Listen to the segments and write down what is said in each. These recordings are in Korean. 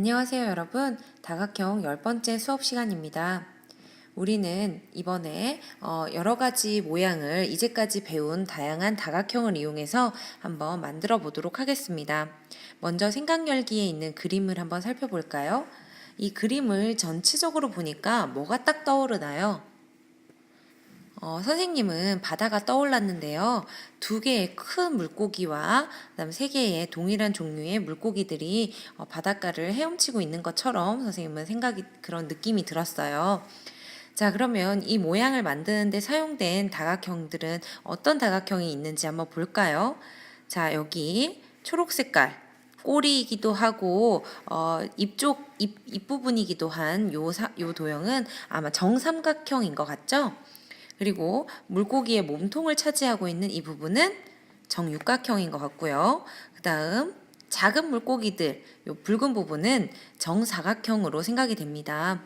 안녕하세요, 여러분. 다각형 열 번째 수업 시간입니다. 우리는 이번에 어, 여러 가지 모양을 이제까지 배운 다양한 다각형을 이용해서 한번 만들어 보도록 하겠습니다. 먼저 생각열기에 있는 그림을 한번 살펴볼까요? 이 그림을 전체적으로 보니까 뭐가 딱 떠오르나요? 어, 선생님은 바다가 떠올랐는데요. 두 개의 큰 물고기와 그다음 세 개의 동일한 종류의 물고기들이 어, 바닷가를 헤엄치고 있는 것처럼 선생님은 생각이 그런 느낌이 들었어요. 자, 그러면 이 모양을 만드는데 사용된 다각형들은 어떤 다각형이 있는지 한번 볼까요? 자, 여기 초록 색깔 꼬리이기도 하고 어, 입쪽 입, 입 부분이기도 한 요 요 도형은 아마 정삼각형인 것 같죠? 그리고 물고기의 몸통을 차지하고 있는 이 부분은 정육각형인 것 같고요. 그 다음 작은 물고기들, 요 붉은 부분은 정사각형으로 생각이 됩니다.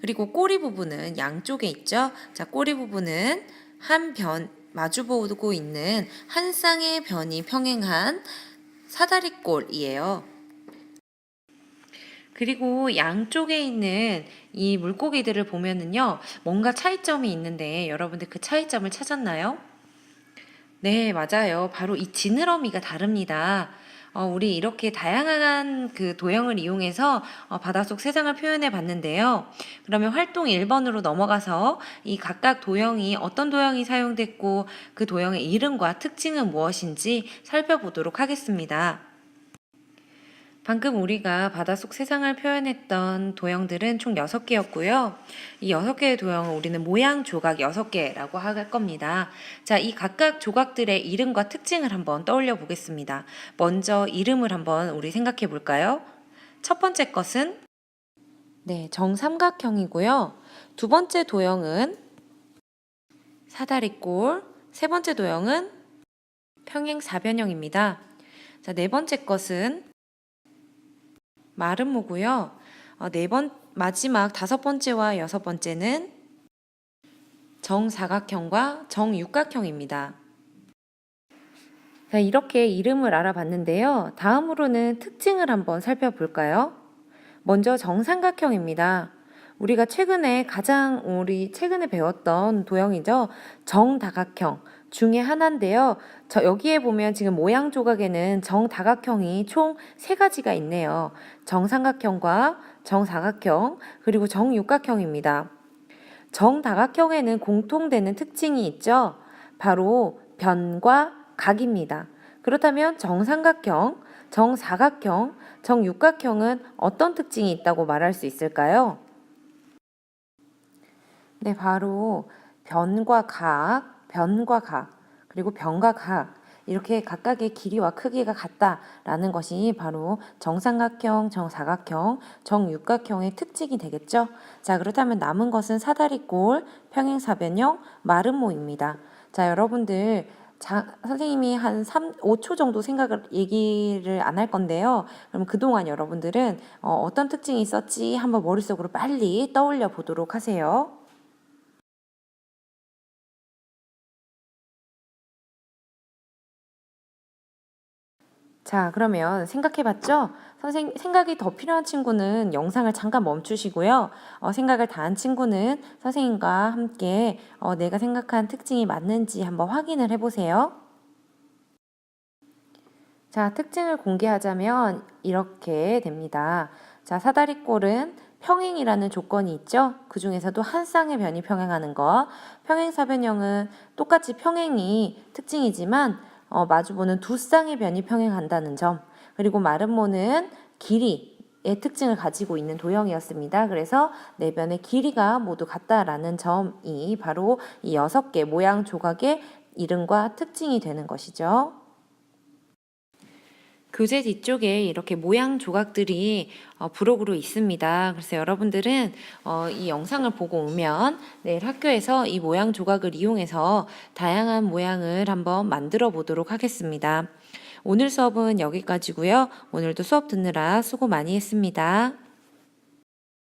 그리고 꼬리 부분은 양쪽에 있죠. 자, 꼬리 부분은 한 변, 마주보고 있는 한 쌍의 변이 평행한 사다리꼴이에요. 그리고 양쪽에 있는 이 물고기들을 보면은요, 뭔가 차이점이 있는데 여러분들 그 차이점을 찾았나요? 네, 맞아요. 바로 이 지느러미가 다릅니다. 어, 우리 이렇게 다양한 그 도형을 이용해서 어, 바닷속 세상을 표현해 봤는데요. 그러면 활동 1번으로 넘어가서 이 각각 도형이 어떤 도형이 사용됐고 그 도형의 이름과 특징은 무엇인지 살펴보도록 하겠습니다. 방금 우리가 바닷속 세상을 표현했던 도형들은 총 6개였고요. 이 6개의 도형을 우리는 모양 조각 6개라고 할 겁니다. 자, 이 각각 조각들의 이름과 특징을 한번 떠올려 보겠습니다. 먼저 이름을 한번 우리 생각해 볼까요? 첫 번째 것은 네, 정삼각형이고요. 두 번째 도형은 사다리꼴, 세 번째 도형은 평행사변형입니다. 자, 네 번째 것은 마름모고요. 어, 네 번, 마지막 다섯 번째와 여섯 번째는 정사각형과 정육각형입니다. 자, 이렇게 이름을 알아봤는데요. 다음으로는 특징을 한번 살펴볼까요? 먼저 정삼각형입니다. 우리가 최근에 가장 우리 최근에 배웠던 도형이죠. 정다각형. 중에 하나인데요. 저 여기에 보면 지금 모양 조각에는 정다각형이 총 세 가지가 있네요. 정삼각형과 정사각형 그리고 정육각형입니다. 정다각형에는 공통되는 특징이 있죠. 바로 변과 각입니다. 그렇다면 정삼각형, 정사각형, 정육각형은 어떤 특징이 있다고 말할 수 있을까요? 네, 바로 변과 각, 변과 각, 그리고 변과 각, 이렇게 각각의 길이와 크기가 같다라는 것이 바로 정삼각형, 정사각형, 정육각형의 특징이 되겠죠. 자, 그렇다면 남은 것은 사다리꼴, 평행사변형, 마름모입니다. 자, 여러분들 자, 선생님이 한 3, 5초 정도 생각을 얘기를 안 할 건데요. 그럼 그동안 여러분들은 어, 어떤 특징이 있었지 한번 머릿속으로 빨리 떠올려 보도록 하세요. 자, 그러면 생각해 봤죠? 선생, 생각이 더 필요한 친구는 영상을 잠깐 멈추시고요. 어, 생각을 다 한 친구는 선생님과 함께 어, 내가 생각한 특징이 맞는지 한번 확인을 해 보세요. 자, 특징을 공개하자면 이렇게 됩니다. 자, 사다리꼴은 평행이라는 조건이 있죠. 그 중에서도 한 쌍의 변이 평행하는 것. 평행사변형은 똑같이 평행이 특징이지만 어, 마주보는 두 쌍의 변이 평행한다는 점 그리고 마름모는 길이 의 특징을 가지고 있는 도형이었습니다. 그래서 네 변의 길이가 모두 같다라는 점이 바로 이 여섯 개 모양 조각의 이름과 특징이 되는 것이죠. 교재 뒤쪽에 이렇게 모양 조각들이 어, 부록으로 있습니다. 그래서 여러분들은 어, 이 영상을 보고 오면 내일 학교에서 이 모양 조각을 이용해서 다양한 모양을 한번 만들어 보도록 하겠습니다. 오늘 수업은 여기까지고요. 오늘도 수업 듣느라 수고 많이 했습니다.